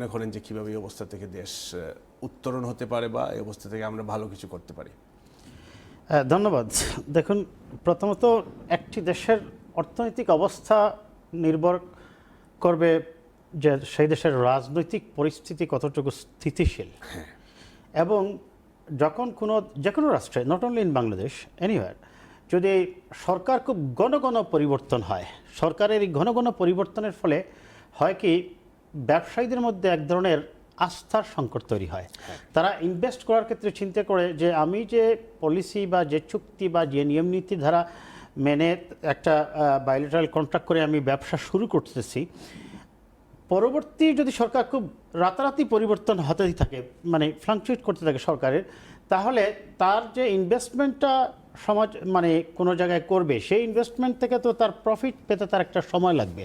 মনে করেন যে কীভাবে এই অবস্থা থেকে দেশ উত্তরণ হতে পারে বা এই অবস্থা থেকে আমরা ভালো কিছু করতে পারি? হ্যাঁ, ধন্যবাদ। দেখুন প্রথমত একটি দেশের অর্থনৈতিক অবস্থা নির্ভর করবে যে সেই দেশের রাজনৈতিক পরিস্থিতি কতটুকু স্থিতিশীল। এবং যখন কোনো যে কোনো রাষ্ট্রে not only in Bangladesh anywhere যদি সরকার খুব ঘন ঘন পরিবর্তন হয় সরকারের এই ঘন ঘন পরিবর্তনের ফলে হয় কি ব্যবসায়ীদের মধ্যে এক ধরনের আস্থার সংকট তৈরি হয়। তারা ইনভেস্ট করার ক্ষেত্রে চিন্তা করে যে আমি যে পলিসি বা যে চুক্তি বা যে নিয়ম নীতি ধারা মেনে একটা বাইলেটারাল কন্ট্রাক্ট করে আমি ব্যবসা শুরু করতেছি পরবর্তী যদি সরকার খুব রাতারাতি পরিবর্তন হতেই থাকে মানে ফ্লাংচুয়েট করতে থাকে সরকারের তাহলে তার যে ইনভেস্টমেন্টটা সমাজ মানে কোনো জায়গায় করবে সেই ইনভেস্টমেন্ট থেকে তো তার প্রফিট পেতে তার একটা সময় লাগবে।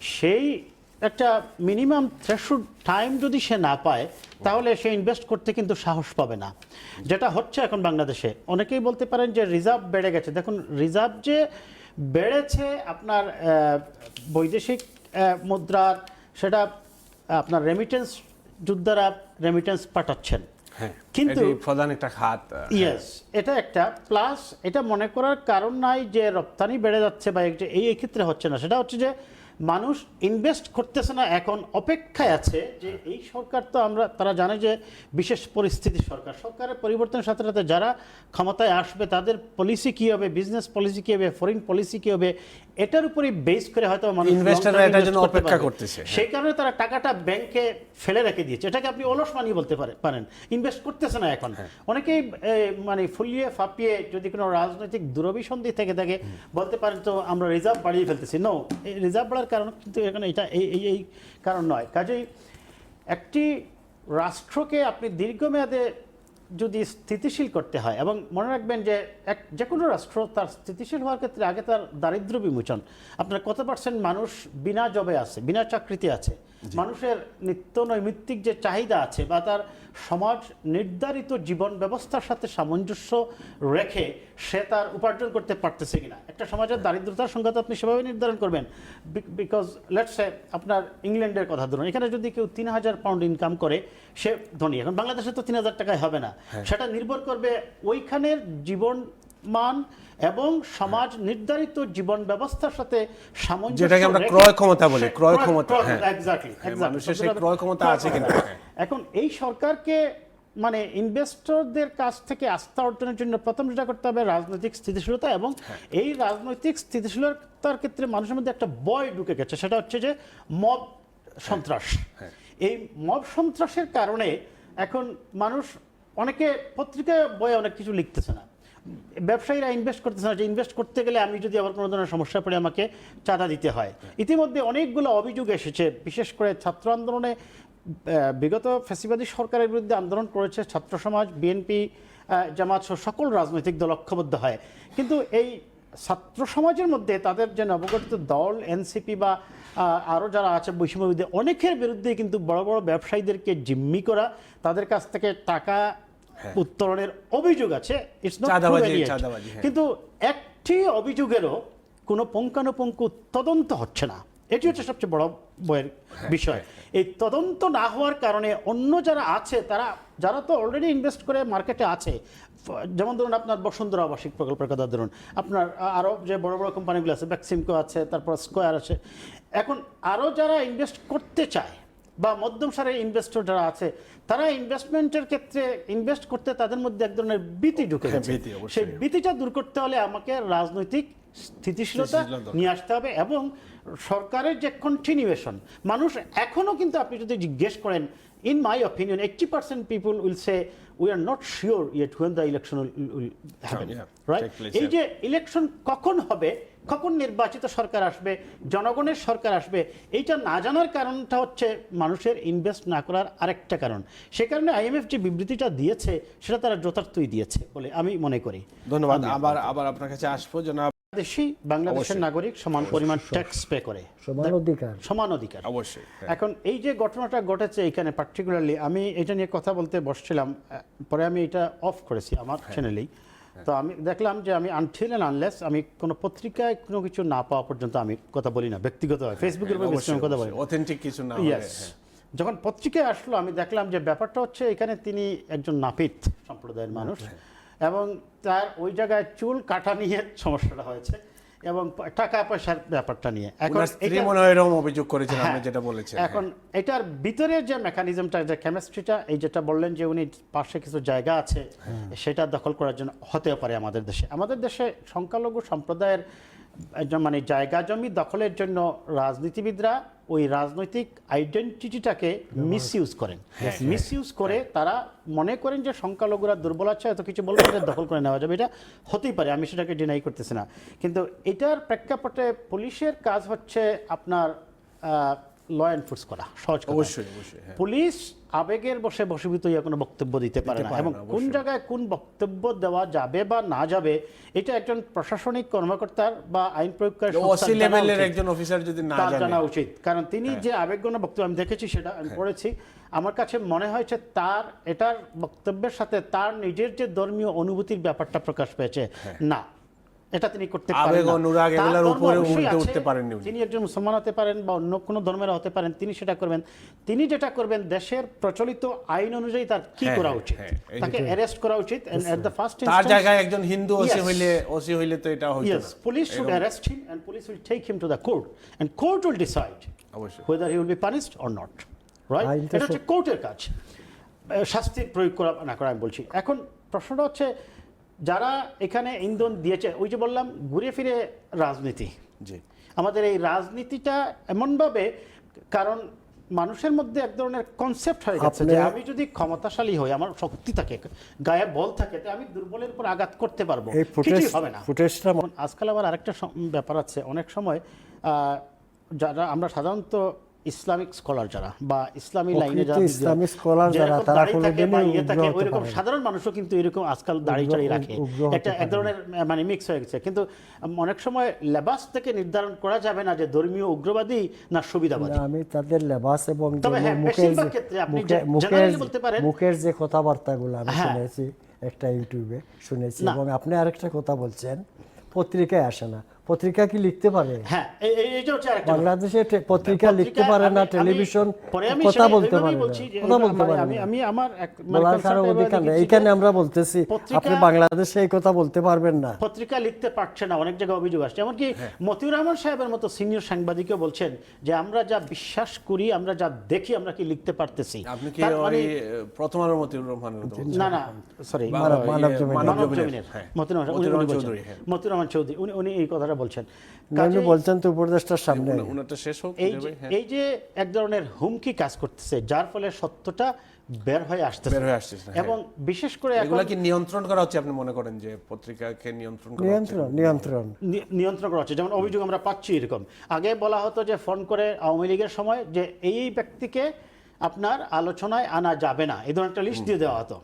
সেই একটা মিনিমাম থ্রেশুড টাইম যদি সে না পায় তাহলে সে ইনভেস্ট করতে কিন্তু সাহস পাবে না। যেটা হচ্ছে এখন বাংলাদেশে অনেকেই বলতে পারেন যে রিজার্ভ বেড়ে গেছে। দেখুন রিজার্ভ যে বেড়েছে আপনার বৈদেশিক মুদ্রার সেটা আপনার রেমিটেন্স যোদ্ধারা রেমিটেন্স পাঠাচ্ছেন। হ্যাঁ কিন্তু- প্রধান একটা খাত ইয়েস এটা একটা। প্লাস এটা মনে করার কারণ নাই যে রপ্তানি বেড়ে যাচ্ছে বা এই এই ক্ষেত্রে হচ্ছে না। সেটা হচ্ছে যে মানুষ ইনভেস্ট করতেছে না এখন অপেক্ষায় আছে যে এই সরকার তো আমরা তারা জানে যে বিশেষ পরিস্থিতি সরকার। সরকারের পরিবর্তনের সাথে সাথে যারা ক্ষমতায় আসবে তাদের পলিসি কী হবে বিজনেস পলিসি কী হবে ফরেন পলিসি কী হবে এটার উপরই বেস করে হয়তো মানুষ এটার জন্য অপেক্ষা করতেছে, হ্যাঁ। সেই কারণে তারা টাকাটা ব্যাংকে ফেলে রেখে দিয়েছে। এটাকে আপনি অলস মানি বলতে পারে- পারেন। ইনভেস্ট করতেছে না এখন। অনেকেই মানে ফুলিয়ে ফাপিয়ে যদি কোনো রাজনৈতিক দুরভিসন্ধি থেকে থাকে বলতে পারেন তো আমরা রিজার্ভ বাড়িয়ে ফেলতেছি। নো এই রিজার্ভ বাড়ার কারণ, কিন্তু এখানে এটা এই এই কারণ নয়। কাজেই একটি রাষ্ট্রকে আপনি দীর্ঘমেয়াদে যদি স্থিতিশীল করতে হয়, এবং মনে রাখবেন যে এক, যে কোনো রাষ্ট্র তার স্থিতিশীল হওয়ার ক্ষেত্রে আগে তার দারিদ্র বিমোচন। আপনার কত পার্সেন্ট মানুষ বিনা জবে আছে, বিনা চাকরিতে আছে? মানুষের নিত্য নৈমিত্তিক যে চাহিদা আছে বা তার সমাজ নির্ধারিত জীবন ব্যবস্থার সাথে সামঞ্জস্য রেখে সে তার উপার্জন করতে পারতেছে কিনা। একটা সমাজের দারিদ্রতার সংখ্যা আপনি সেভাবে নির্ধারণ করবেন। বিকজ লেটস আপনার ইংল্যান্ডের কথা ধরুন এখানে যদি কেউ তিন হাজার পাউন্ড ইনকাম করে সে ধনী এখন বাংলাদেশে তো তিন হাজার টাকায় হবে না। সেটা নির্ভর করবে ওইখানের জীবন মান এবং সমাজ নির্ধারিত জীবন ব্যবস্থার সাথে সামঞ্জস্য যেটাকে আমরা ক্রয় ক্ষমতা বলি, ক্রয় ক্ষমতা, হ্যাঁ। এক্স্যাক্টলি মানুষের সেই ক্রয় ক্ষমতা আছে কিনা, হ্যাঁ। এখন এই সরকারকে মানে ইনভেস্টরদের কাছ থেকে আস্থা অর্জনের জন্য প্রথম যেটা করতে হবে রাজনৈতিক স্থিতিশীলতা এবং হ্যাঁ। এই রাজনৈতিক স্থিতিশীলতার ক্ষেত্রে মানুষের মধ্যে একটা বয় ঢুকে গেছে সেটা হচ্ছে যে মব সন্ত্রাস হ্যাঁ। এই মব সন্ত্রাসের কারণে এখন মানুষ অনেকে পত্রিকায় বয়ে অনেক কিছু লিখতেছে না ব্যবসায়ীরা ইনভেস্ট করতেছে না যে ইনভেস্ট করতে গেলে আমি যদি আবার কোনো ধরনের সমস্যা পড়ে আমাকে চাঁদা দিতে হয়। ইতিমধ্যে অনেকগুলো অভিযোগ এসেছে বিশেষ করে ছাত্র আন্দোলনে বিগত ফ্যাসিবাদী সরকারের বিরুদ্ধে আন্দোলন করেছে ছাত্র সমাজ বিএনপি জামাত সহ সকল রাজনৈতিক দল ঐক্যবদ্ধ হয়। কিন্তু এই ছাত্র সমাজের মধ্যে তাদের যে নবগঠিত দল এনসিপি বা আরও যারা আছে বৈষম্য বিরুদ্ধে অনেকের বিরুদ্ধে কিন্তু বড় বড় ব্যবসায়ীদেরকে জিম্মি করা তাদের কাছ থেকে টাকা উত্তোলনের অভিযোগ আছে ইটস নট হ্যাঁ। কিন্তু একটি অভিযোগেরও কোনো পুঙ্খানুপুঙ্খ তদন্ত হচ্ছে না। এটি হচ্ছে সবচেয়ে বড় বইয়ের বিষয়। এই তদন্ত না হওয়ার কারণে অন্য যারা আছে তারা যারা তো অলরেডি ইনভেস্ট করে মার্কেটে আছে যেমন ধরুন আপনার বসুন্ধরা আবাসিক প্রকল্পের কথা ধরুন আপনার আরও যে বড় বড় কোম্পানিগুলো আছে ভ্যাক্সিমকো আছে তারপর স্কোয়ার আছে। এখন আরও যারা ইনভেস্ট করতে চায় বা মধ্যম সারের ইনভেস্টর যারা আছে তারা ইনভেস্টমেন্টের ক্ষেত্রে ইনভেস্ট করতে তাদের মধ্যে এক ধরনের ভীতি ঢুকে হ্যাঁ, গেছে সেই ভীতিটা দূর করতে হলে আমাকে রাজনৈতিক স্থিতিশীলতা নিয়ে আসতে হবে এবং সরকারের যে কন্টিনিউয়েশন মানুষ এখনও কিন্তু আপনি যদি জিজ্ঞেস করেন in my opinion eighty percent people will say we are not sure yet when the election will happen right এই যে ইলেকশন কখন হবে কখন নির্বাচিত সরকার আসবে জনগণের সরকার আসবে এইটা না জানার কারণটা হচ্ছে মানুষের ইনভেস্ট না করার আরেকটা কারণ। সে কারণে আইএমএফ যে বিবৃতিটা দিয়েছে সেটা তারা যথার্থই দিয়েছে বলে আমি মনে করি। ধন্যবাদ। আবার আবার আপনার কাছে আসব জনাব। দেশি বাংলাদেশের নাগরিক সমান পরিমাণ ট্যাক্স পে করে। সমান অধিকার। সমান অধিকার। অবশ্যই হ্যাঁ। এখন এই যে ঘটনাটা ঘটেছে এখানে পার্টিকুলারলি আমি এটা নিয়ে কথা বলতে বসছিলাম পরে আমি এটা অফ করেছি আমার চ্যানেলেই তো আমি দেখলাম যে আমি আনটিল অ্যান্ড আনলেস আমি কোনো পত্রিকায় কোনো কিছু না পাওয়া পর্যন্ত আমি কথা বলি না ব্যক্তিগত ফেসবুকের উপর বেশি আমি কথা বলি। অথেন্টিক কিছু না ইয়েস হ্যাঁ। যখন পত্রিকায় আসলো আমি দেখলাম যে ব্যাপারটা হচ্ছে এখানে তিনি একজন নাপিত সম্প্রদায়ের মানুষ এবং তার ওই জায়গায় চুল কাটা নিয়ে সমস্যাটা হয়েছে। এবং টাকা পয়সার ব্যাপারটা নিয়ে। এখন স্ত্রী মনে হয় এরকম অভিযোগ করেছেন আপনি হ্যাঁ, যেটা বলেছেন এখন এটার ভিতরের যে মেকানিজমটা যে কেমিস্ট্রিটা এই যেটা বললেন যে উনি পাশে কিছু জায়গা আছে সেটা দখল করার জন্য হতেও পারে আমাদের দেশে। আমাদের দেশে সংখ্যালঘু সম্প্রদায়ের মানে জায়গা জমি দখলের জন্য রাজনীতিবিদরা ওই রাজনৈতিক আইডেন্টিটিটাকে মিসইউজ করেন। মিসইউজ করে তারা মনে করেন যে সংখ্যালঘুরা দুর্বল আছে এত কিছু বলব তাদের দখল করে নেওয়া যাবে। এটা হতেই পারে আমি সেটাকে ডিনাই করতেছি না। কিন্তু এটার প্রেক্ষাপটে পুলিশের কাজ হচ্ছে আপনার ল এনফোর্স করা সহজ অবশ্যই অবশ্যই হ্যাঁ। পুলিশ আবেগের বসে বসীভূত হইয়া কোনো বক্তব্য দিতে পারে না এবং কোন জায়গায় কোন বক্তব্য দেওয়া যাবে বা না যাবে এটা একজন প্রশাসনিক কর্মকর্তার বা আইন প্রয়োগকারী লেভেলের একজন অফিসার যদি না জানা। উচিত। কারণ তিনি যে আবেগগণ বক্তব্য আমি দেখেছি সেটা আমি পড়েছি আমার কাছে মনে হয়েছে তার এটার বক্তব্যের সাথে তার নিজের যে ধর্মীয় অনুভূতির ব্যাপারটা প্রকাশ পেয়েছে না। এটা তিনি করতে পারেন আবেগ, অনুরাগ এগুলোর উপরে অবশ্যই উঠতে পারেননি উনি। তিনি একজন মুসলমান হতে পারেন বা অন্য কোনো ধর্মের হতে পারেন তিনি সেটা করবেন। তিনি যেটা করবেন দেশের প্রচলিত আইন অনুযায়ী তার কি হ্যাঁ, করা হ্যাঁ, উচিত? হ্যাঁ, তাকে অ্যারেস্ট করা উচিত এট দ্য ফার্স্ট তার জায়গায় একজন হিন্দু ওসি হইলে ওসি হইলে তো এটা হইতো না। police should arrest him and police will take him to the court and court will decide অবশ্যই। whether he will be punished or not. Right? আইনটা এটা হচ্ছে কোর্টের কাজ। আহ, শাস্তির প্রয়োগ করা না করা আমি বলছি। এখন প্রশ্নটা হচ্ছে যারা এখানে ইন্ধন দিয়েছে ওই যে বললাম ঘুরে ফিরে রাজনীতি। জি। আমাদের এই রাজনীতিটা এমনভাবে কারণ মানুষের মধ্যে এক ধরনের কনসেপ্ট হয়ে গেছে যে আমি যদি ক্ষমতাশালী হই আমার শক্তি থাকে গায়ে বল থাকে তো আমি দুর্বলের উপর আঘাত করতে পারব। কিছুই হবে না। আজকাল আবার আরেকটা ব্যাপার আছে অনেক সময় যারা আমরা সাধারণত ইসলামিক স্কলার যারা বা ইসলামী লাইনে যারা ইসলামিক scholar যারা, তারা দাড়ি থাকে কোনোদিনই বা ইয়ে উগ্র থাকে, হতে ওইরকম না। সাধারণ মানুষও কিন্তু এরকম আজকাল দাড়ি চাড়ি রাখে। একটা এক ধরনের মানে মিক্স হয়ে গেছে। কিন্তু অনেক সময় লেবাস থেকে নির্ধারণ করা যাবে না যে ধর্মীয় উগ্রবাদী না সুবিধাবাদী। আমি তাদের লেবাস এবং হ্যাঁ, মুখের ক্ষেত্রে আপনি মুখের বলতে পারেন- মুখের যে কথাবার্তাগুলো আমি হ্যাঁ। শুনেছি একটা ইউটিউবে শুনেছি এবং আপনি আরেকটা কথা বলছেন পত্রিকায় আসে না। পত্রিকা কি লিখতে পারে? হ্যাঁ এই- এই- এইটা হচ্ছে আরেকটা বাংলাদেশে পত্রিকা লিখতে পারে না টেলিভিশন কথা বলতে পারে কথা বলতে পারে আমি আমি আমার এক মানে বলার কারও অধিকার নেই যে আমরা বলতেছি আপনি বাংলাদেশে এই কথা বলতে পারবেন না। পত্রিকা লিখতে পারছে না অনেক জায়গায় অভিযোগ আসছে। এমনকি মতিউর রহমান সাহেবের মতো সিনিয়র সাংবাদিকও বলছেন যে আমরা যা বিশ্বাস করি আমরা যা দেখি আমরা কি লিখতে পারতেছি। আপনি কি ওই মানে প্রথম আলো মতিউর রহমানের না না সরি মানব- জমিনের। হ্যাঁ। মতিউর রহমান। চৌধুরী, হ্যাঁ। মতিউর রহমান চৌধুরী উনি উনি এই কথাটা বলছেন উনি কাজেই বলছেন তো উপদেষ্টার সামনে উনারটা শেষ হোক এই যে হ্যাঁ। এই যে এক ধরনের হুমকি কাজ করতেছে যার ফলে সত্যটা বের হয়ে আসতেছে বের হয়ে আসতেছে, হ্যাঁ। এবং বিশেষ করে এখন এগুলা কি নিয়ন্ত্রণ করা হচ্ছে আপনি মনে করেন যে পত্রিকাকে নিয়ন্ত্রণ করা হচ্ছে? নিয়ন্ত্রণ নিয়ন্ত্রণ নিয়ন্ত্রণ করা হচ্ছে যেমন অভিযোগ আমরা পাচ্ছি এরকম আগে বলা হতো যে ফোন করে আওয়ামী লীগের সময় যে এই ব্যক্তিকে আপনার আলোচনায় আনা যাবে না। এই ধরনের একটা লিস্ট দিয়ে দেওয়া হতো।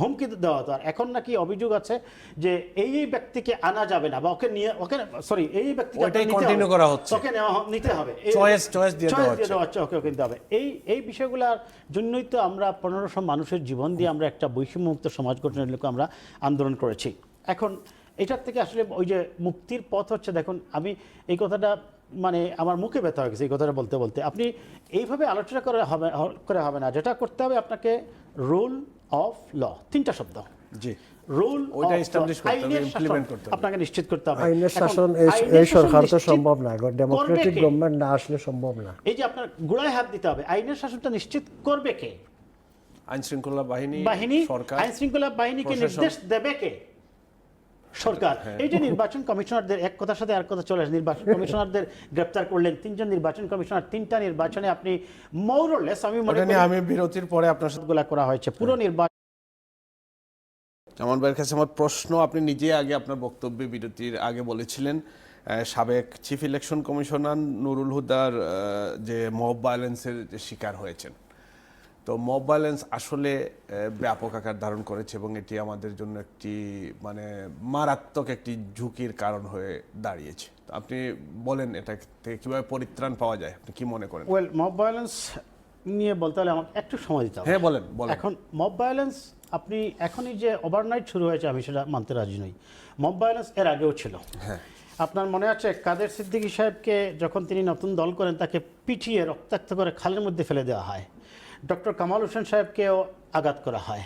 হুমকি দেওয়া হতো। আর এখন নাকি অভিযোগ আছে যে এই এই ব্যক্তিকে আনা যাবে না বা ওকে নিয়ে ওকে সরি এই ব্যক্তিকে continue হবে। করা হচ্ছে। ওকে নেওয়া নিতে হবে। Choice- choice দিয়ে দেওয়া হচ্ছে। দেওয়া হচ্ছে ওকে ওকে নিতে হবে। এই এই বিষয়গুলোর জন্যই তো আমরা পনেরোশো মানুষের জীবন দিয়ে আমরা একটা বৈষম্যমুক্ত সমাজ গঠনের লোক আমরা আন্দোলন করেছি। এখন এটার থেকে আসলে ওই যে মুক্তির পথ হচ্ছে দেখুন আমি এই কথাটা মানে আমার মুখে ব্যথা হয়ে গেছে এই কথাটা বলতে বলতে। আপনি এইভাবে আলোচনা করে হবে করে হবে না। যেটা করতে হবে আপনাকে রুল অফ ল তিনটা শব্দ। জি। রুল ওইটা establish করতে হবে, implement করতে হবে। আপনাকে নিশ্চিত করতে হবে। আইনের শাসন এই- সরকার তো সম্ভব না ডেমোক্রেটিক গভর্নমেন্ট না আসলে সম্ভব না। এই যে আপনার গোড়ায় হাত দিতে হবে আইনের শাসনটা নিশ্চিত করবে কে? আইন শৃঙ্খলা বাহিনী বাহিনী সরকার আইন শৃঙ্খলা বাহিনীকে। নির্দেশ দেবে কে? সরকার। হ্যাঁ। এই যে নির্বাচন কমিশনারদের এক কথার সাথে আর কথা চলে নির্বাচন কমিশনারদের গ্রেপ্তার করলেন তিনজন নির্বাচন কমিশনার। তিনটা নির্বাচনে আপনি মৌরলেস আমি মনে করি আমি বিরতির পরে আপনার সাথে গুলা করা হয়েছে। পুরো নির্বাচন আমার ভাইয়ের কাছে আমার প্রশ্ন আপনি নিজে আগে আপনার বক্তব্যে বিরতির আগে বলেছিলেন সাবেক চিফ ইলেকশন কমিশনার নুরুল হুদার যে মব ভায়োলেন্সের যে শিকার হয়েছেন। তো মব ভায়োলেন্স আসলে ব্যাপক আকার ধারণ করেছে এবং এটি আমাদের জন্য একটি মানে মারাত্মক একটি ঝুঁকির কারণ হয়ে দাঁড়িয়েছে। আপনি বলেন এটা থেকে কীভাবে পরিত্রাণ পাওয়া যায়? আপনি কি মনে করেন? ওয়েল মব ভায়োলেন্স নিয়ে বলতে হলে আমাকে একটু সময় দিতে হবে। হ্যাঁ বলেন বলেন। এখন মব ভায়োলেন্স আপনি এখনই যে ওভারনাইট শুরু হয়েছে আমি সেটা মানতে রাজি নই। মব ভায়োলেন্স এর আগেও ছিল। হ্যাঁ। আপনার মনে আছে কাদের সিদ্দিকী সাহেবকে যখন তিনি নতুন দল করেন তাকে পিটিয়ে রক্তাক্ত করে খালের মধ্যে ফেলে দেওয়া হয়? ডক্টর কামাল হোসেন সাহেবকেও আঘাত করা হয়।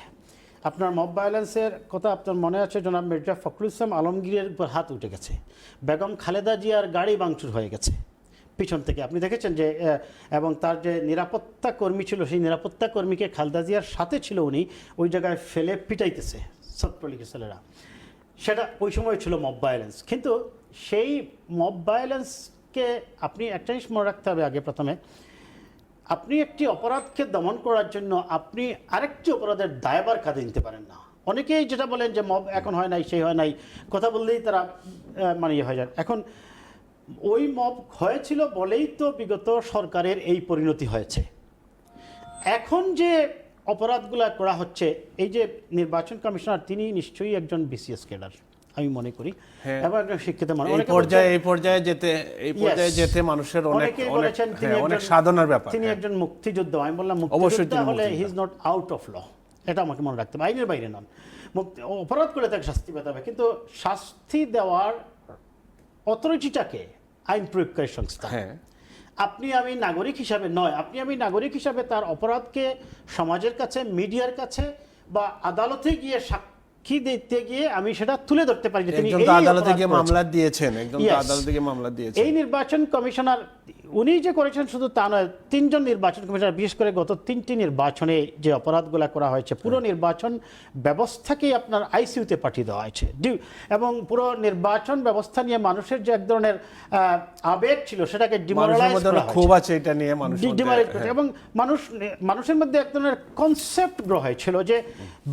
আপনার মব ভায়োলেন্সের কথা আপনার মনে আছে? জনাব মির্জা ফখরুল ইসলাম আলমগীরের উপর হাত উঠে গেছে। বেগম খালেদা জিয়ার গাড়ি ভাঙচুর হয়ে গেছে। পিছন থেকে আপনি দেখেছেন যে এবং তার যে নিরাপত্তা কর্মী ছিল, সেই নিরাপত্তা কর্মীকে খালেদা জিয়ার সাথে ছিল উনি, ওই জায়গায় ফেলে পিটাইতেছে ছাত্রলীগের ছেলেরা। সেটা ওই সময় ছিল মব ভায়োলেন্স কিন্তু সেই মব ভায়োলেন্সকে আপনি একটা জিনিস মনে রাখতে হবে আগে প্রথমে। আপনি একটি অপরাধকে দমন করার জন্য আপনি আরেকটি অপরাধের দায়বার কাঁধে নিতে পারেন না। অনেকেই যেটা বলেন যে মব এখন হয় নাই, সেই হয় নাই, কথা বললেই তারা মানে ইয়ে হয়ে যায়। এখন ওই মব হয়েছিল বলেই তো বিগত সরকারের এই পরিণতি হয়েছে। এখন যে অপরাধগুলো করা হচ্ছে, এই যে নির্বাচন কমিশনার, তিনি নিশ্চয়ই একজন বিসিএস ক্যাডার আমি মনে করি। হ্যাঁ। এবং একজন শিক্ষিত মানুষ এই পর্যায়ে এই পর্যায়ে যেতে এই পর্যায়ে যেতে মানুষের অনেক অনেক হ্যাঁ, সাধনার ব্যাপার তিনি হ্যাঁ। একজন মুক্তিযোদ্ধা। আমি বললাম মুক্তিযোদ্ধা হলে he is not out of law এটা আমাকে মনে রাখতে হবে আইনের বাইরে নন। মুক্তি অপরাধ করে তাকে শাস্তি পেতে হবে কিন্তু শাস্তি দেওয়ার অথরিটিটাকে আইন প্রয়োগকারী সংস্থা। হ্যাঁ। আপনি আমি নাগরিক হিসাবে নয় আপনি আমি নাগরিক হিসাবে তার অপরাধকে সমাজের কাছে মিডিয়ার কাছে বা আদালতে গিয়ে সাক্ষী দিতে গিয়ে আমি সেটা তুলে ধরতে পারি তিনি আদালতে গিয়ে মামলা দিয়েছেন একজন আদালতে গিয়ে মামলা দিয়েছেন। এই নির্বাচন কমিশনার উনি যে করেছেন শুধু তা নয় তিনজন নির্বাচন কমিশনার বিশেষ করে গত তিনটি নির্বাচনে যে অপরাধগুলো করা হয়েছে পুরো নির্বাচন ব্যবস্থাকেই আপনার আইসিইউতে পাঠিয়ে দেওয়া হয়েছে। এবং পুরো নির্বাচন ব্যবস্থা নিয়ে মানুষের যে এক ধরনের আবেগ ছিল সেটাকে মানুষের ডিমোরালাইজ করা অনেক আছে এটা নিয়ে মানুষ ডিমারেট এবং মানুষ মানুষের মধ্যে এক ধরনের কনসেপ্ট গ্রহ হয়েছিল যে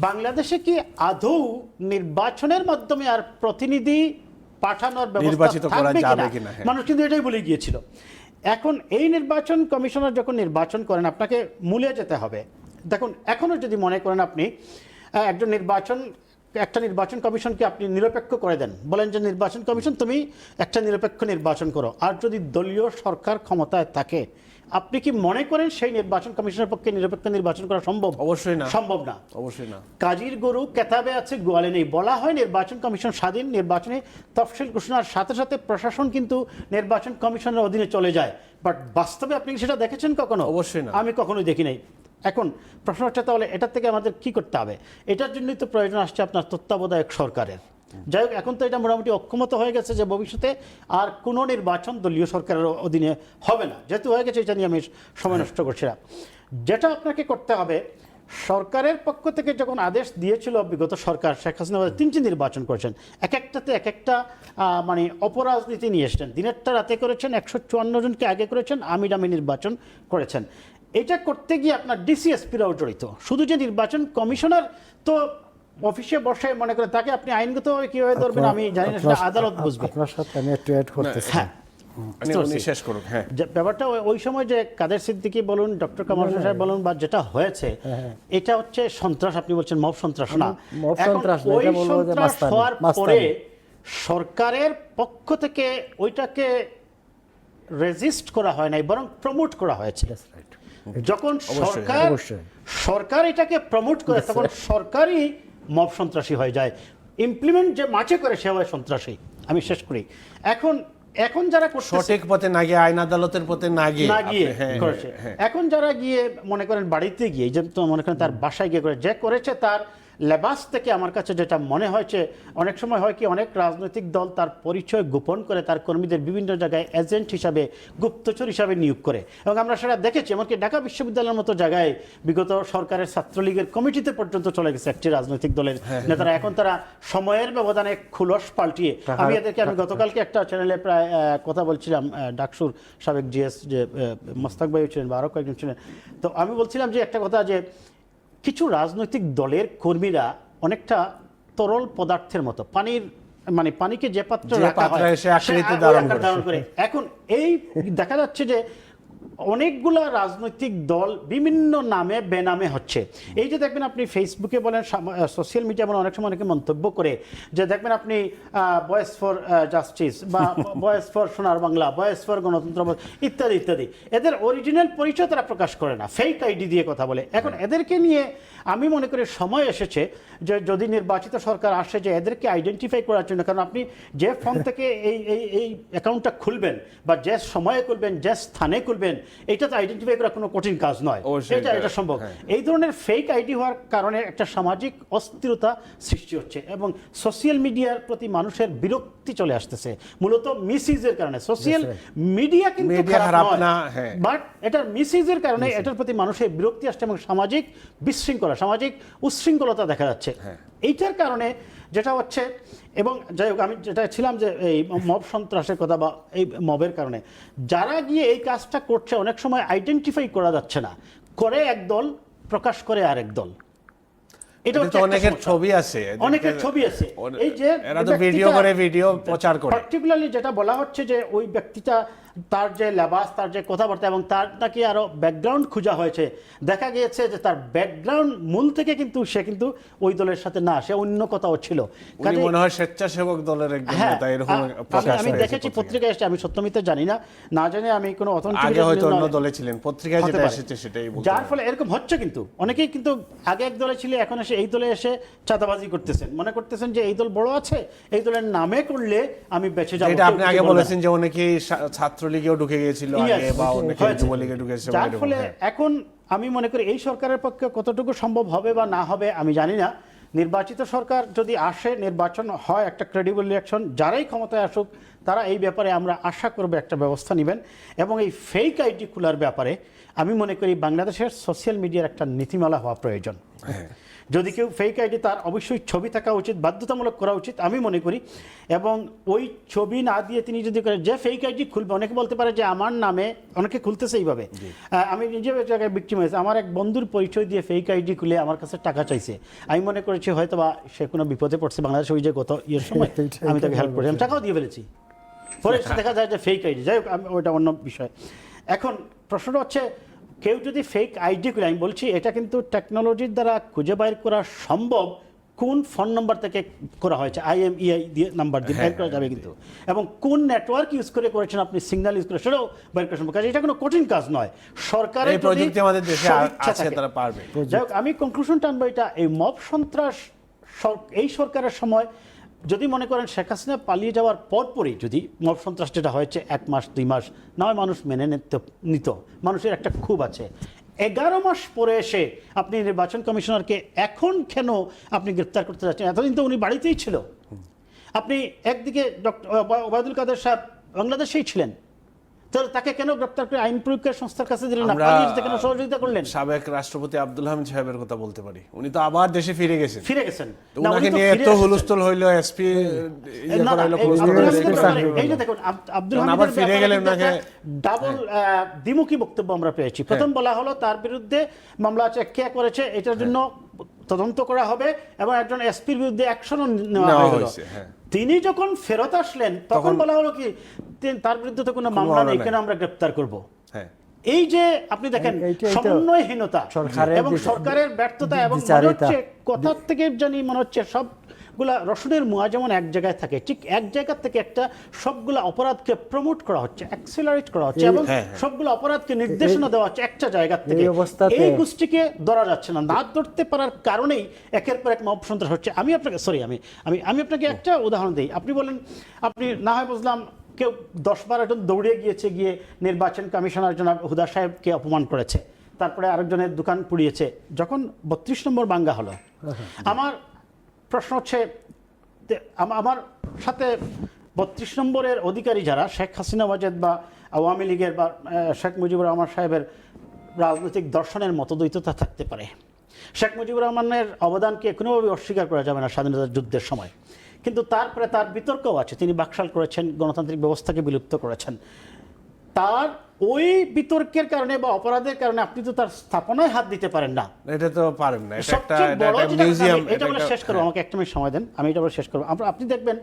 বাংলাদেশে কি আদৌ নির্বাচনের মাধ্যমে আর প্রতিনিধি পাঠানোর ব্যবস্থা নির্বাচিত করা থাকবে যাবে কিনা? হ্যাঁ। মানুষ কিন্তু এটাই বলে গিয়েছিল এখন এই নির্বাচন কমিশনার যখন নির্বাচন করেন আপনাকে মূলে যেতে হবে দেখুন এখনও যদি মনে করেন আপনি একজন নির্বাচন একটা নির্বাচন কমিশনকে আপনি নিরপেক্ষ করে দেন বলেন যে নির্বাচন কমিশন তুমি একটা নিরপেক্ষ নির্বাচন করো আর যদি দলীয় সরকার ক্ষমতায় থাকে আপনি কি মনে করেন সেই নির্বাচন কমিশনের পক্ষে নিরপেক্ষ নির্বাচন করা সম্ভব? অবশ্যই না। সম্ভব না। অবশ্যই না। কাজীর গরু কেতাবে আছে গোয়ালে নেই। বলা হয় নির্বাচন কমিশন স্বাধীন নির্বাচনে তফসিল ঘোষণার সাথে সাথে প্রশাসন কিন্তু নির্বাচন কমিশনের অধীনে চলে যায়। বাট বাস্তবে আপনি সেটা দেখেছেন কখনো? অবশ্যই না। আমি কখনোই দেখি নাই। এখন প্রশ্ন হচ্ছে তাহলে এটার থেকে আমাদের কি করতে হবে? এটার জন্যই তো প্রয়োজন আসছে আপনার তত্ত্বাবধায়ক সরকারের। যাই হোক, এখন তো এটা মোটামুটি অক্ষমত হয়ে গেছে যে ভবিষ্যতে আর কোনো নির্বাচন দলীয় সরকারের অধীনে হবে না। যেহেতু হয়ে গেছে, এটা নিয়ে আমি সময় নষ্ট করছি না। যেটা আপনাকে করতে হবে, সরকারের পক্ষ থেকে যখন আদেশ দিয়েছিল বিগত সরকার, শেখ হাসিনা তিনটি নির্বাচন করেছেন। এক একটাতে এক একটা মানে অপরাজনীতি নিয়ে এসছেন। দিনেরটা রাতে করেছেন, একশো চুয়ান্ন জনকে আগে করেছেন, আমি ডামি নির্বাচন করেছেন। এটা করতে গিয়ে আপনার ডিসিএসপিরাও জড়িত। শুধু যে নির্বাচন কমিশনার তো অফিসে বসে মনে করে তাকে আপনি আইনগতভাবে কীভাবে ধরবেন আমি জানি না সেটা আদালত বুঝবে। আপনার সাথে আমি একটু অ্যাড করতেছি। হ্যাঁ। শেষ করুন হ্যাঁ। ব্যাপারটা ওই- সময় যে কাদের সিদ্দিকি বলুন ডক্টর কামাল সাহেব বলুন বা যেটা হয়েছে এটা হচ্ছে সন্ত্রাস আপনি বলছেন মব সন্ত্রাস না। মব সন্ত্রাস না, ওই এটা বলব যে সন্ত্রাস মাস্তানি, হওয়ার পরে সরকারের পক্ষ থেকে ওইটাকে রেজিস্ট করা হয় নাই বরং প্রমোট করা হয়েছে। যখন সরকার অবশ্যই। সরকার এটাকে প্রমোট করে তখন সরকারই মব সন্ত্রাসী হয়ে যায়। ইমপ্লিমেন্ট যে মাঝে করে সে হয় সন্ত্রাসী। আমি শেষ করি। এখন এখন যারা সঠিক পথে না গিয়ে আইন আদালতের পথে না গিয়ে। না গিয়ে হ্যাঁ, করেছে। হ্যাঁ, এখন যারা গিয়ে মনে করেন বাড়িতে গিয়ে যে মনে করেন তার বাসায় গিয়ে করে যে করেছে তার লেবাস থেকে আমার কাছে যেটা মনে হয়েছে অনেক সময় হয় কি অনেক রাজনৈতিক দল তার পরিচয় গোপন করে তার কর্মীদের বিভিন্ন জায়গায় এজেন্ট হিসাবে গুপ্তচর হিসাবে নিয়োগ করে। এবং আমরা সেটা দেখেছি এমনকি ঢাকা বিশ্ববিদ্যালয়ের মতো জায়গায় বিগত সরকারের ছাত্রলীগের কমিটিতে পর্যন্ত চলে গেছে একটি রাজনৈতিক দলের। নেতারা এখন তারা সময়ের ব্যবধানে খুলস পাল্টিয়ে। আমি এদেরকে আমি গতকালকে একটা চ্যানেলে প্রায় কথা বলছিলাম ডাকসুর সাবেক জিএস যে মোস্তাক ভাই ছিলেন বা আরও কয়েকজন ছিলেন। তো আমি বলছিলাম যে একটা কথা যে কিছু রাজনৈতিক দলের কর্মীরা অনেকটা তরল পদার্থের মতো পানির মানে পানিকে যে পাত্র রাখা হয়। ধারণ করে এখন এই দেখা যাচ্ছে যে অনেকগুলা রাজনৈতিক দল বিভিন্ন নামে বেনামে হচ্ছে। এই যে দেখবেন আপনি ফেসবুকে বলেন সোশ্যাল মিডিয়া বলেন অনেক সময় অনেকে মন্তব্য করে যে দেখবেন আপনি বয়েস ফর জাস্টিস বা বয়েস ফর সোনার বাংলা বয়েস ফর গণতন্ত্র ইত্যাদি ইত্যাদি। এদের অরিজিনাল পরিচয় তারা প্রকাশ করে না ফেক আইডি দিয়ে কথা বলে। এখন এদেরকে নিয়ে আমি মনে করি সময় এসেছে যে যদি নির্বাচিত সরকার আসে যে এদেরকে আইডেন্টিফাই করার জন্য কারণ আপনি যে ফোন থেকে এই এই এই অ্যাকাউন্টটা খুলবেন বা যে সময়ে খুলবেন যে স্থানে খুলবেন এটা তো আইডেন্টিফাই করা কোনো কঠিন কাজ নয়। এটা এটা- সম্ভব। হ্যাঁ। এই ধরনের ফেক আইডি হওয়ার কারণে একটা সামাজিক অস্থিরতা সৃষ্টি হচ্ছে এবং সোশ্যাল মিডিয়ার প্রতি মানুষের বিরক্তি চলে আসতেছে। মূলত মিসইউজের কারণে। সোশ্যাল মিডিয়া কিন্তু খারাপ না, হ্যাঁ। বাট এটার মিসইউজের কারণে এটার প্রতি মানুষের বিরক্তি আসছে এবং সামাজিক বিশৃঙ্খলা সামাজিক উচ্ছৃঙ্খলতা দেখা যাচ্ছে। হ্যাঁ। এইটার কারণে যেটা হচ্ছে এবং যাই হোক আমি যেটা ছিলাম যে এই মব সন্ত্রাসের কথা বা এই মবের কারণে যারা গিয়ে এই কাজটা করছে অনেক সময় আইডেন্টিফাই করা যাচ্ছে না। করে এক দল প্রকাশ করে আরেক দল। এটা অনেকের ছবি আছে। অনেকের ছবি আছে। এই যে এরা তো ভিডিও করে ভিডিও প্রচার করে। পার্টিকুলারলি যেটা বলা হচ্ছে যে ওই ব্যক্তিটা তার যে লেবাস তার যে কথাবার্তা এবং তার নাকি আরও ব্যাকগ্রাউন্ড খোঁজা হয়েছে। দেখা গিয়েছে যে তার ব্যাকগ্রাউন্ড মূল থেকে কিন্তু সে কিন্তু ওই দলের সাথে না সে অন্য কোথাও ছিল। মনে হয় স্বেচ্ছাসেবক দলের একজন হ্যাঁ, আমি- দেখেছি পত্রিকায়। পত্রিকায় এসেছে আমি সত্যমিতে জানি না। না জানি আমি কোনো আগে হয়তো অন্য দলে ছিলেন পত্রিকায় যেটা এসেছে সেটাই যার ফলে এরকম হচ্ছে কিন্তু। অনেকেই কিন্তু আগে এক দলে ছিল এখন এসে এই দলে এসে চাঁদাবাজি করতেছেন। মনে করতেছেন যে এই দল বড় আছে এই দলের নামে করলে আমি বেঁচে যাব। কেউ আপনি আগে বলেছেন যে অনেকেই সা- ছাত্রলীগেও ঢুকে গিয়েছিল আগে বা। যুবলীগে ঢুকেছে বা যার ফলে হ্যাঁ। এখন আমি মনে করি এই সরকারের পক্ষে কতটুকু সম্ভব হবে বা না হবে আমি জানি না নির্বাচিত সরকার যদি আসে নির্বাচন হয় একটা ক্রেডিবল ইলেকশন যারাই ক্ষমতায় আসুক তারা এই ব্যাপারে আমরা আশা করব একটা ব্যবস্থা নেবেন এবং এই ফেক আইডি খোলার ব্যাপারে আমি মনে করি বাংলাদেশের সোশ্যাল মিডিয়ার একটা নীতিমালা হওয়া প্রয়োজন। হ্যাঁ। যদি কেউ ফেক আইডি তার অবশ্যই ছবি থাকা উচিত বাধ্যতামূলক করা উচিত আমি মনে করি। এবং ওই ছবি না দিয়ে তিনি যদি করে যে ফেক আইডি খুলবে অনেকে বলতে পারে যে আমার নামে অনেকে খুলতেছে এইভাবে। আমি নিজে জায়গায় বিক্রিম হয়েছে। আমার এক বন্ধুর পরিচয় দিয়ে ফেক আইডি খুলে আমার কাছে টাকা চাইছে। আমি মনে করেছি হয়তো বা সে কোনো বিপদে পড়ছে বাংলাদেশ ওই যে গত ইয়ের সময় আমি তাকে হেল্প করি আমি টাকাও দিয়ে ফেলেছি। পরে দেখা যায় যে ফেক আইডি যাই হোক আমি ওইটা অন্য বিষয়। এখন প্রশ্নটা হচ্ছে কেউ যদি ফেক আইডি করে আমি বলছি এটা কিন্তু টেকনোলজির দ্বারা খুঁজে বাইর করা সম্ভব কোন ফোন নাম্বার থেকে করা হয়েছে? আইএমইআই দিয়ে নাম্বার দিয়ে হ্যাঁ, বের করা যাবে কিন্তু। এবং কোন নেটওয়ার্ক ইউজ করে করেছেন আপনি সিগন্যাল ইউজ করে সেটাও বের করা সম্ভব। কাজে এটা কোনো কঠিন কাজ নয়। সরকারের প্রযুক্তি আমাদের দেশে আছে তারা পারবে। যাই হোক আমি কনক্লুশন টানবো এটা এই মব সন্ত্রাস এই সরকারের সময় যদি মনে করেন শেখ হাসিনা পালিয়ে যাওয়ার পরপরই যদি মব সন্ত্রাস যেটা হয়েছে, এক মাস, দুই মাস, নয় মানুষ মেনে নিতে, নিত। মানুষের একটা খুব আছে। এগারো মাস পরে এসে আপনি নির্বাচন কমিশনারকে এখন কেন আপনি গ্রেপ্তার করতে যাচ্ছেন? এতদিন তো উনি বাড়িতেই ছিল। আপনি একদিকে ডক্টর ওবায়দুল কাদের সাহেব বাংলাদেশেই ছিলেন। তাহলে তাকে কেন গ্রেপ্তার করে আইন প্রয়োগের সংস্থার কাছে দিলেন না? কেন সহযোগিতা করলেন? সাবেক রাষ্ট্রপতি আব্দুল হামিদ সাহেবের কথা বলতে পারি। উনি তো আবার দেশে ফিরে গেছেন। ফিরে গেছেন। তো না, উনি ওনাকে তো নিয়ে এত হুলস্থুল হইল এসপি এই আব্দুল হামিদের যে দেখুন, আব্দুল তখন আবার ফিরে গেলেন ডাবল দ্বিমুখী বক্তব্য আমরা পেয়েছি। প্রথম বলা হলো তার বিরুদ্ধে মামলা আছে কে করেছে এটার জন্য তদন্ত করা হবে এবং একজন এসপির বিরুদ্ধে অ্যাকশনও নেওয়া হয়ে হয়েছে, হ্যাঁ। তিনি যখন ফেরত আসলেন তখন বলা হলো কি তার বিরুদ্ধে তো কোনো মামলা নেই। কেন আমরা গ্রেপ্তার করব। হ্যাঁ। এই যে আপনি দেখেন সমন্বয়হীনতা এবং সরকারের ব্যর্থতা এবং মনে হচ্ছে কোথা থেকে জানি মনে হচ্ছে সবগুলা রসুনের মুয়া যেমন এক জায়গায় থাকে ঠিক এক জায়গা থেকে একটা সবগুলা অপরাধকে প্রমোট করা হচ্ছে অ্যাক্সেলারেট করা হচ্ছে এবং হ্যাঁ, হ্যাঁ। সবগুলো অপরাধকে নির্দেশনা দেওয়া হচ্ছে একটা জায়গা থেকে। এই গোষ্ঠীকে ধরা যাচ্ছে না না ধরতে পারার কারণেই একের পর এক মব সন্ত্রাস হচ্ছে। আমি আপনাকে সরি আমি আমি আমি আপনাকে একটা উদাহরণ দিই। আপনি বলেন আপনি না হয় বুঝলাম কেউ দশ বারো জন দৌড়ে গিয়েছে গিয়ে নির্বাচন কমিশনার জনাব হুদা সাহেবকে অপমান করেছে তারপরে আরেকজনের দোকান পুড়িয়েছে যখন বত্রিশ নম্বর বাঙ্গা হলো। আমার প্রশ্ন হচ্ছে আমার সাথে বত্রিশ নম্বরের অধিকারী যারা, শেখ হাসিনা ওয়াজেদ বা আওয়ামী লীগের বা শেখ মুজিবুর রহমান সাহেবের রাজনৈতিক দর্শনের মতদ্বৈততা থাকতে পারে। শেখ মুজিবুর রহমানের অবদানকে কোনোভাবে অস্বীকার করা যাবে না স্বাধীনতা যুদ্ধের সময়? কিন্তু তারপরে তার বিতর্কও আছে। তিনি বাকশাল করেছেন, গণতান্ত্রিক ব্যবস্থাকে বিলুপ্ত করেছেন। তার ওই বিতর্কের কারণে বা অপরাধের কারণে আপনি তো তার স্থাপনায় হাত দিতে পারেন না। এটা তো পারেন না এটা একটা সবচেয়ে বড় মিউজিয়াম এটা বলে শেষ করব আমাকে একটা মিনিট সময় দেন আমি এটা বলে শেষ করব। আমরা আপনি দেখবেন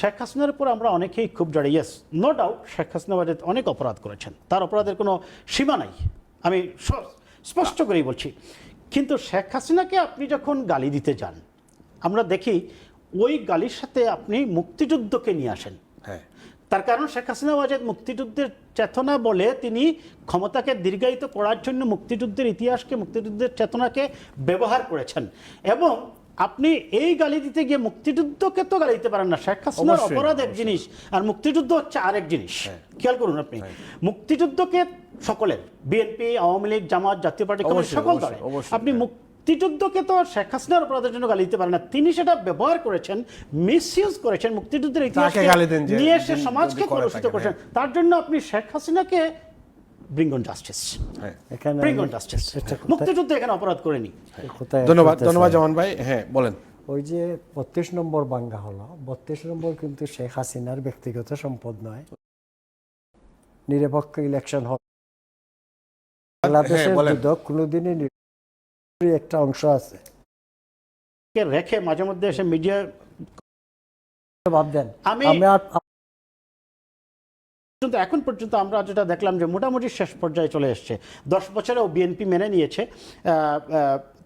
শেখ হাসিনার উপর আমরা অনেকেই খুব জড়ে। Yes no doubt Sheikh Hasina অনেক অপরাধ করেছেন। তার অপরাধের কোনো সীমা নাই। আমি স্পষ্ট করেই বলছি। কিন্তু শেখ হাসিনাকে আপনি যখন গালি দিতে যান আমরা দেখি ওই গালির সাথে আপনি মুক্তিযুদ্ধকে নিয়ে আসেন। হ্যাঁ তার কারণ শেখ হাসিনা ওয়াজেদ মুক্তিযুদ্ধের চেতনা বলে তিনি ক্ষমতাকে দীর্ঘায়িত করার জন্য মুক্তিযুদ্ধের ইতিহাসকে মুক্তিযুদ্ধের চেতনাকে ব্যবহার করেছেন। এবং আপনি এই গালি দিতে গিয়ে মুক্তিযুদ্ধকে তো গালি দিতে পারেন না। শেখ হাসিনার অপরাধ এক জিনিস আর মুক্তিযুদ্ধ হচ্ছে আরেক জিনিস। খেয়াল করুন আপনি। মুক্তিযুদ্ধকে সকলের বিএনপি আওয়ামী লীগ জামাত জাতীয় পার্টি সকল দলে আপনি হ্যাঁ। মুক্তিযুদ্ধকে তো শেখ হাসিনার অপরাধের জন্য গালি দিতে পারেন না। তিনি সেটা ব্যবহার করেছেন মিসইউজ করেছেন মুক্তিযুদ্ধের ইতিহাসকে গালি দেন যে- নিয়ে এসে সমাজকে কলুষিত করেছেন। তার জন্য আপনি শেখ হাসিনাকে ব্রিং অন জাস্টিস হ্যাঁ। ব্রিং অন জাস্টিস মুক্তিযুদ্ধ এখানে অপরাধ করেনি। ধন্যবাদ ধন্যবাদ জামান ভাই। হ্যাঁ বলেন। ওই যে বত্রিশ নম্বর বাঙ্গা হলো বত্রিশ নম্বর কিন্তু শেখ হাসিনার ব্যক্তিগত সম্পদ নয়। নিরপেক্ষ ইলেকশন হবে বাংলাদেশের হ্যাঁ, দুদক কোনোদিনই একটা অংশ আছে। কে রেখে মাঝে মধ্যে এসে মিডিয়া বাদ দেন? আমি- কিন্তু এখন পর্যন্ত আমরা যেটা দেখলাম যে মোটামুটি শেষ পর্যায়ে চলে এসছে। দশ বছরেও বিএনপি মেনে নিয়েছে।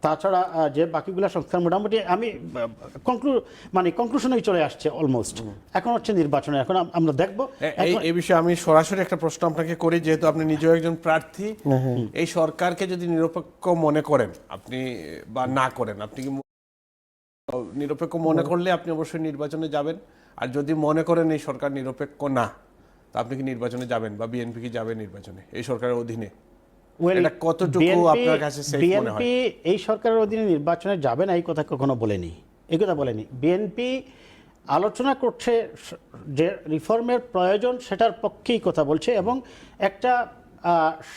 তাছাড়া যে বাকিগুলো সংস্থান মোটামুটি আমি কনক্লু মানে কনক্লুশনেই চলে আসছে অলমোস্ট এখন হচ্ছে নির্বাচনে এখন আমরা দেখব। এ- এই বিষয়ে আমি সরাসরি একটা প্রশ্ন আপনাকে করি যেহেতু আপনি নিজেও একজন প্রার্থী। এই সরকারকে যদি নিরপেক্ষ মনে করেন আপনি বা না করেন আপনি কি নিরপেক্ষ মনে করলে আপনি অবশ্যই নির্বাচনে যাবেন। আর যদি মনে করেন এই সরকার নিরপেক্ষ না তা আপনি কি নির্বাচনে যাবেন বা বিএনপি কি যাবে নির্বাচনে এই সরকারের অধীনে? এটা কতটুকু আপনার কাছে? বিএনপি এই সরকারের অধীনে নির্বাচনে যাবে না এই কথা কখনো বলেনি। এই কথা বলেনি। বিএনপি আলোচনা করছে যে রিফর্মের প্রয়োজন সেটার পক্ষেই কথা বলছে এবং একটা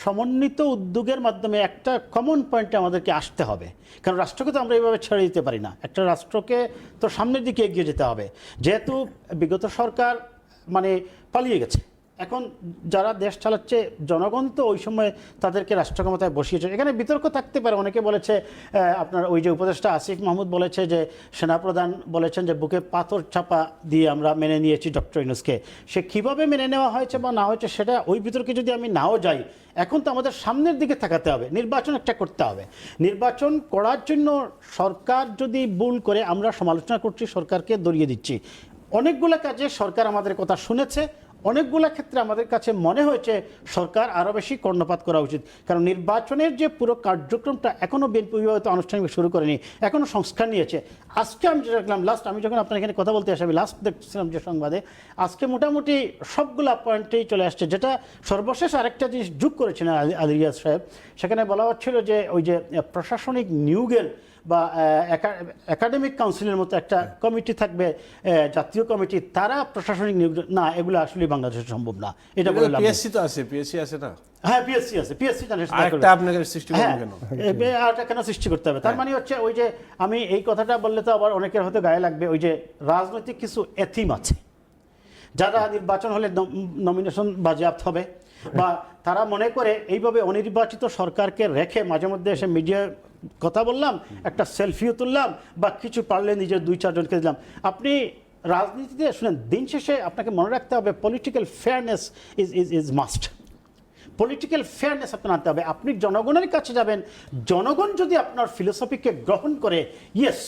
সমন্বিত উদ্যোগের মাধ্যমে একটা কমন পয়েন্টে আমাদেরকে আসতে হবে। কারণ রাষ্ট্রকে তো আমরা এইভাবে ছেড়ে দিতে পারি না। একটা রাষ্ট্রকে তো সামনের দিকে এগিয়ে যেতে হবে। যেহেতু বিগত সরকার মানে পালিয়ে গেছে। এখন যারা দেশ চালাচ্ছে জনগণ তো ওই সময় তাদেরকে রাষ্ট্র ক্ষমতায় বসিয়েছে। এখানে বিতর্ক থাকতে পারে, অনেকে বলেছে আপনার ওই যে উপদেষ্টা আসিফ মাহমুদ বলেছে যে, সেনাপ্রধান বলেছেন যে, বুকে পাথর চাপা দিয়ে আমরা মেনে নিয়েছি ডক্টর ইনুসকে সে কীভাবে মেনে নেওয়া হয়েছে বা না হয়েছে সেটা ওই বিতর্কে যদি আমি নাও যাই, এখন তো আমাদের সামনের দিকে থাকাতে হবে, নির্বাচন একটা করতে হবে। নির্বাচন করার জন্য সরকার যদি ভুল করে, আমরা সমালোচনা করছি, সরকারকে দরিয়ে দিচ্ছি। অনেকগুলো কাজে সরকার আমাদের কথা শুনেছে অনেকগুলো ক্ষেত্রে আমাদের কাছে মনে হয়েছে সরকার আরও বেশি কর্ণপাত করা উচিত। কারণ নির্বাচনের যে পুরো কার্যক্রমটা এখনও বিএনপি হয়তো আনুষ্ঠানিক শুরু করেনি এখনও সংস্কার নিয়েছে। আজকে আমি যেটা দেখলাম লাস্ট আমি যখন আপনার এখানে কথা বলতে আসি আমি লাস্ট দেখছিলাম যে সংবাদে, আজকে মোটামুটি সবগুলো পয়েন্টেই চলে আসছে, যেটা সর্বশেষ আরেকটা জিনিস যোগ করেছেন আলী- আলী সাহেব। সেখানে বলা হচ্ছিল যে ওই যে প্রশাসনিক নিয়োগের বা একাডেমিক কাউন্সিলের মতো একটা কমিটি থাকবে জাতীয় কমিটি তারা প্রশাসনিক নিয়োগ না এগুলো আসলে বাংলাদেশে সম্ভব না। এটা বলে পিএসসি তো আছে পিএসসি আছে না? হ্যাঁ পিএসসি আছে পিএসসি আরেকটা আপনাকে সৃষ্টি হ্যাঁ কেন? আরেকটা কেন সৃষ্টি করতে হবে? তার মানে হচ্ছে ওই যে আমি এই কথাটা বললে তো আবার অনেকের হয়তো গায়ে লাগবে ওই যে রাজনৈতিক কিছু এথিম আছে। যারা নির্বাচন হলে নমিনেশন বাজেয়াপ্ত হবে বা তারা মনে করে এইভাবে অনির্বাচিত সরকারকে রেখে মাঝে মধ্যে এসে মিডিয়া কথা বললাম, একটা সেলফিও তুললাম বা কিছু পারলে নিজের দুই চারজনকে দিলাম। আপনি রাজনীতিতে শুনেন, দিন শেষে আপনাকে মনে রাখতে হবে political fairness is is is must political fairness আপনার আনতে হবে। আপনি জনগণের কাছে যাবেন, জনগণ যদি আপনার ফিলোসফিকে গ্রহণ করে yes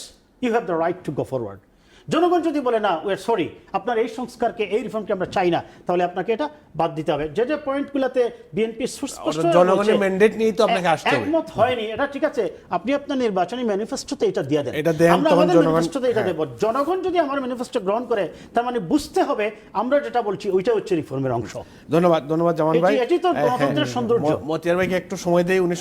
you have the right to go forward জনগণ যদি বলে না ওয়ে সরি আপনার এই সংস্কারকে এই রিফর্মকে আমরা চাই না তাহলে আপনাকে এটা বাদ দিতে হবে যে যে পয়েন্টগুলোতে বিএনপি সুস্পষ্ট জনগণের mandate নিয়েই তো আপনাকে আসতে হবে। একমত হয়নি এটা ঠিক আছে আপনি আপনার নির্বাচনী ম্যানিফেস্টোতে এটা দিয়ে দেন এটা দেন, আমরা আমাদের জনগণ- ম্যানিফেস্টোতে এটা দেব জনগণ যদি আমার ম্যানিফেস্টো গ্রহণ করে তার মানে বুঝতে হবে আমরা যেটা বলছি ওইটা হচ্ছে রিফর্মের অংশ ধন্যবাদ ধন্যবাদ জামান ভাই এটি তো হ্যাঁ, গণতন্ত্রের হ্যাঁ। সৌন্দর্য। মতিয়ার ভাইকে একটু সময় দেই উনি